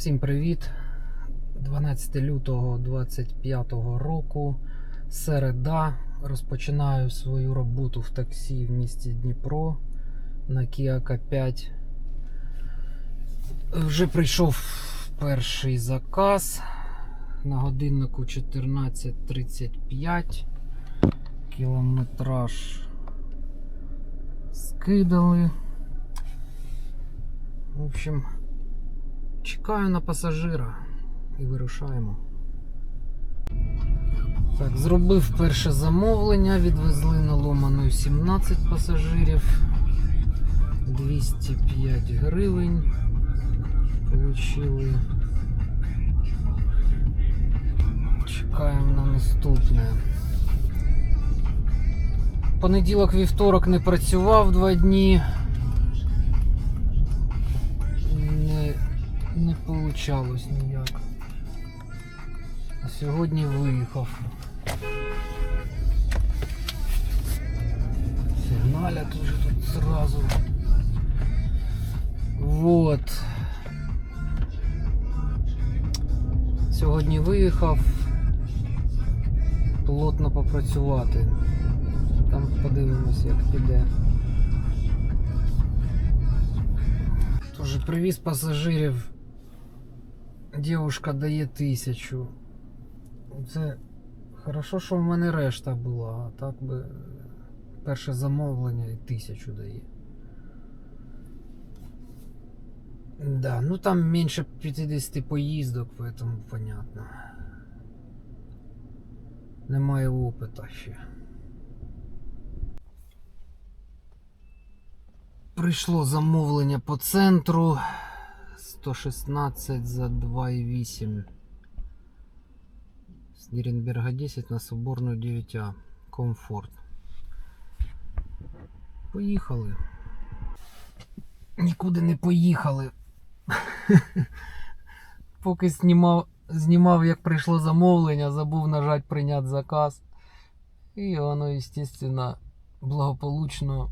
Всім привіт! 12 лютого 25 року. Середа. Розпочинаю свою роботу в таксі в місті Дніпро на Kia K5. Вже прийшов перший заказ. На годиннику 14.35. Кілометраж скидали. В общем, чекаю на пасажира і вирушаємо. Так, зробив перше замовлення, відвезли на Ломану 17 пасажирів. 205 гривень. Получили. Чекаємо на наступне. Понеділок, вівторок не працював два дні. Получалось ніяк. А сьогодні виїхав. Сигналять уже тут сразу. Вот. Сьогодні виїхав. Плотно попрацювати. Там подивимось, як піде. Тоже привіз пасажирів. Дівушка дає тисячу. Це хорошо, що в мене решта була, а так би перше замовлення і тисячу дає. Да, ну там менше 50 поїздок, поэтому понятно. Немає опита ще. Прийшло замовлення по центру 116 за 2,8. С Ніренберга 10 на Соборну 9А. Комфорт. Поїхали. Нікуди не поїхали. Поки знімав, знімав, як прийшло замовлення, забув нажати прийняти заказ. І воно, звісно, благополучно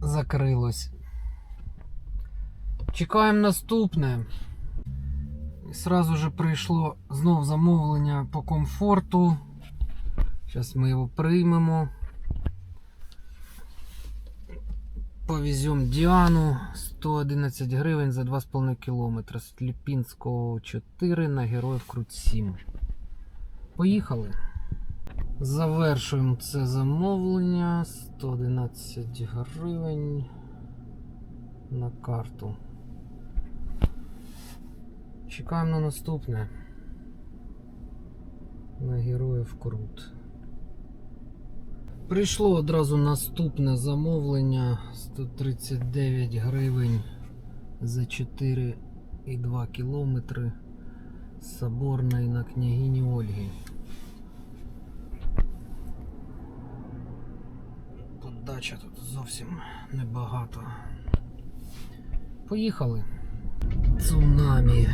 закрилось. Чекаємо наступне. Сразу же прийшло знов замовлення по комфорту. Зараз ми його приймемо. Повеземо Діану 111 гривень за 2,5 кілометра. З Ліпінського 4 на Героїв Крут 7. Поїхали. Завершуємо це замовлення. 111 гривень на карту. Чекаємо на наступне. На героїв Крут. Прийшло одразу наступне замовлення 139 гривень за 4,2 кілометри з Соборної на княгині Ольги. Подача тут зовсім небагато. Поїхали. Цунамі.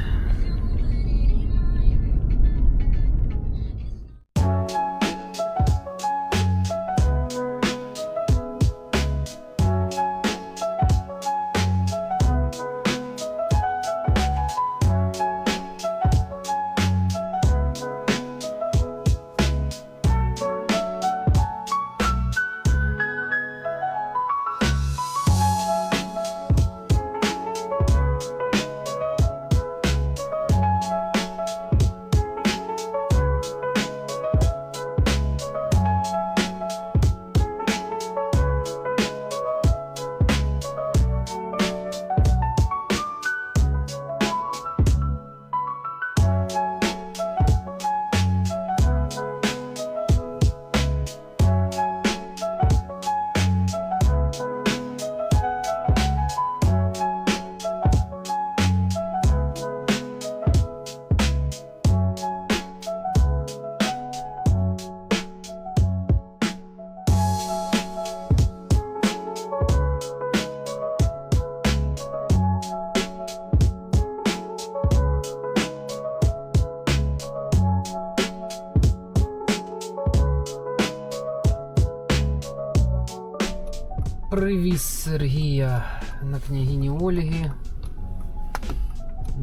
Привіз Сергія на княгині Ольги.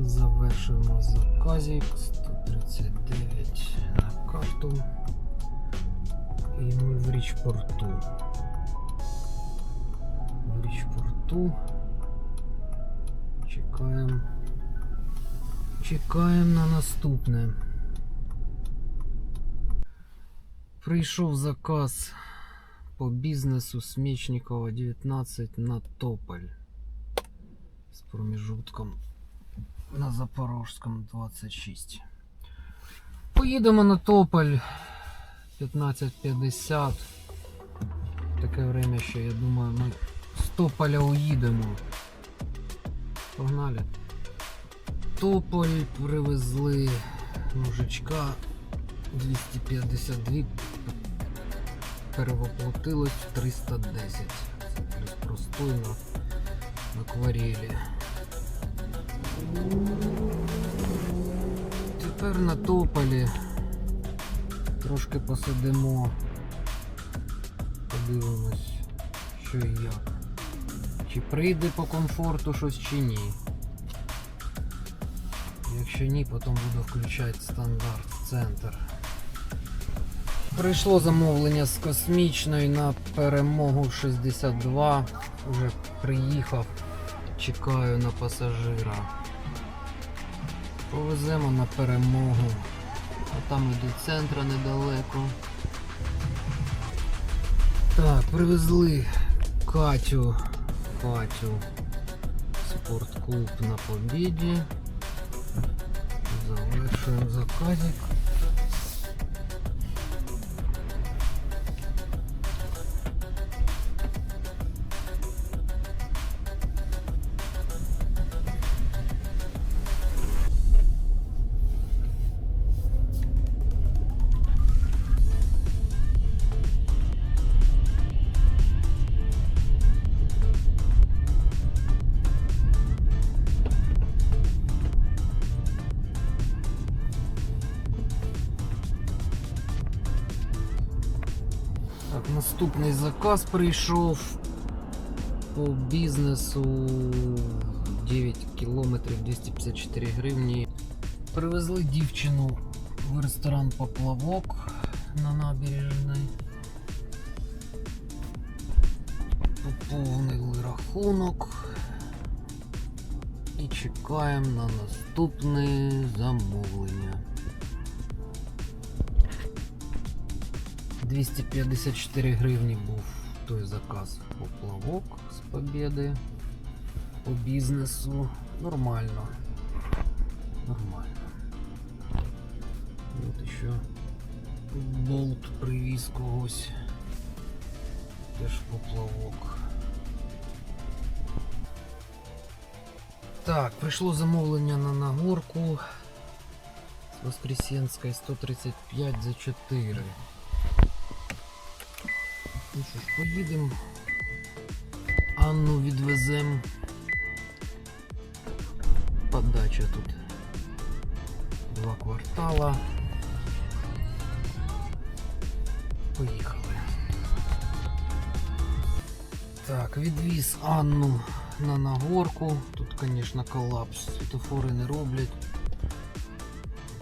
Завершуємо заказик 139 на карту. І ми в річпорту. В річпорту. Чекаємо. Чекаємо на наступне. Прийшов заказ по бізнесу Смічникова 19 на Тополь з проміжутком на Запорожському 26. Поїдемо на Тополь 15.50. Таке время, що я думаю, ми з Тополя уїдемо. Погнали. Тополь привезли мужичка 252 перевоплотилось в 310. Це плюс простойно в акварелі. Тепер на тополі трошки посидимо, подивимось, що і як. Чи прийде по комфорту щось чи ні. Якщо ні, потім буду включати стандарт центр. Прийшло замовлення з космічної на перемогу 62. Уже приїхав, чекаю на пасажира. Повеземо на перемогу. А там і до центра недалеко. Так, привезли Катю. Катю. Спортклуб на побіді. Завершуємо заказик. Наступний заказ прийшов по бізнесу 9 кілометрів 254 гривні. Привезли дівчину в ресторан Поплавок на набережній. Поповнили рахунок. І чекаємо на наступне замовлення. 254 гривні був той заказ поплавок з Побєди по бізнесу. Нормально. Нормально. От ще болт привіз когось. Теж поплавок. Так, прийшло замовлення на нагорку з Воскресенської 135 за 4. Ну що ж, поїдемо. Анну відвеземо. Подача тут. Два квартала. Поїхали. Так, відвіз Анну на Нагорку. Тут, звісно, колапс. Світофори не роблять.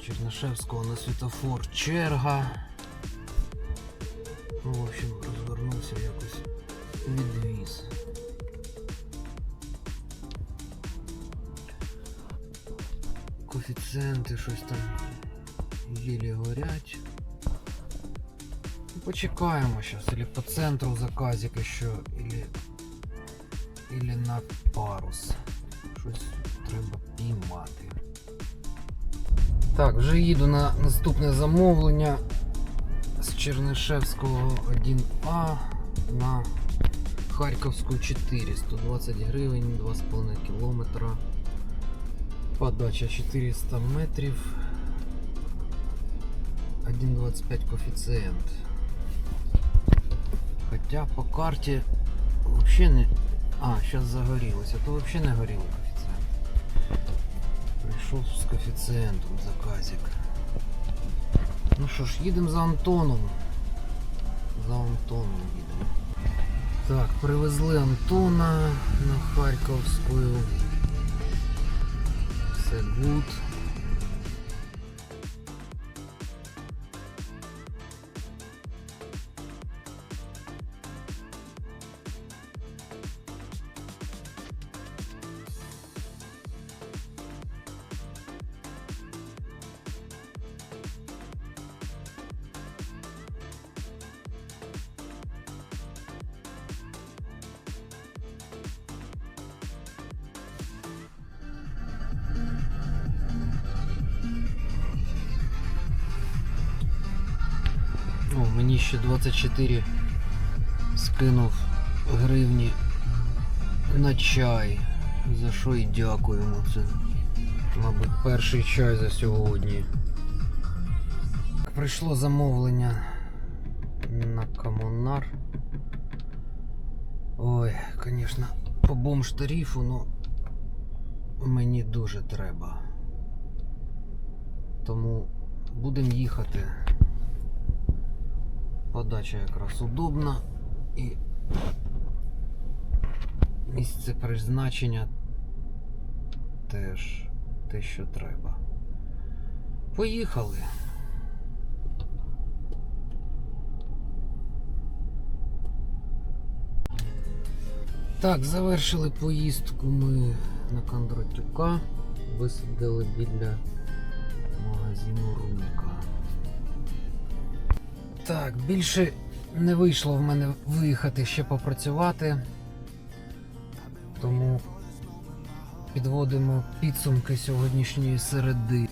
Чернишевського на світофор черга. Ну, в общем, розвернувся якось відвіз. Коефіцієнти щось там єлі горять. Ну, Почекаємо зараз, или по центру заказик еще, или, или на парус. Щось треба піймати. Так, вже їду на наступне замовлення Чернишевського 1А на Харківську 4, 120 гривень, 2,5 кілометра. Подача 400 метрів. 1,25 коефіцієнт. Хоча по карті вообще не... А, зараз загорілося, то вообще не горіло коефіцієнт. Прийшов з коефіцієнтом заказик. Ну що ж, їдемо за Антоном. За Антоном їдемо. Так, привезли Антона на Харківську Все гуд. Мені ще 24 скинув гривні на чай. За що і дякуємо. Це, мабуть, перший чай за сьогодні. Прийшло замовлення на комунар. Ой, звісно, по бомж тарифу, ну мені дуже треба. Тому будемо їхати. Подача якраз удобна і місце призначення теж те, що треба. Поїхали. Так, завершили поїздку ми на Кондратюка. Висадили біля магазину Руміка. Так, більше не вийшло в мене виїхати ще попрацювати. Тому підводимо підсумки сьогоднішньої середи.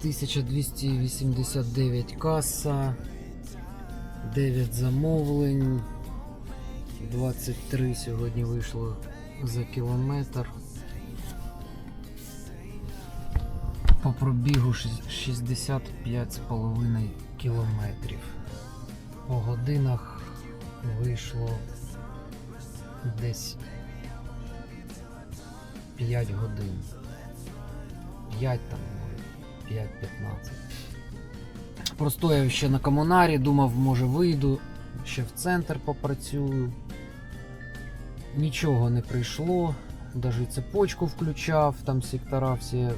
1289 каса, 9 замовлень, 23 сьогодні вийшло за кілометр. По пробігу 65,5 кілометрів. По годинах вийшло десь 5 годин. 5 там, може, 5-15. Простояв ще на комунарі, думав, може вийду, ще в центр попрацюю. Нічого не прийшло, навіть цепочку включав, там сектора всі е,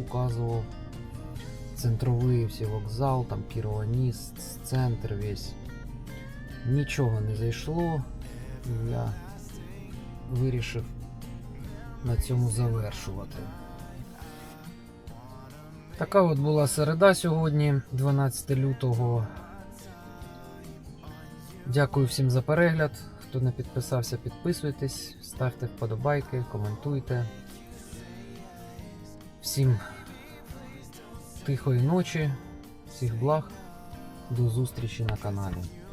указував. Центровий всі вокзал, там Кірованіс, центр весь. Нічого не зайшло. Я вирішив на цьому завершувати. Така от була середа сьогодні, 12 лютого. Дякую всім за перегляд. Хто не підписався, підписуйтесь, ставте вподобайки, коментуйте. Всім тихої ночі, всіх благ, до зустрічі на каналі.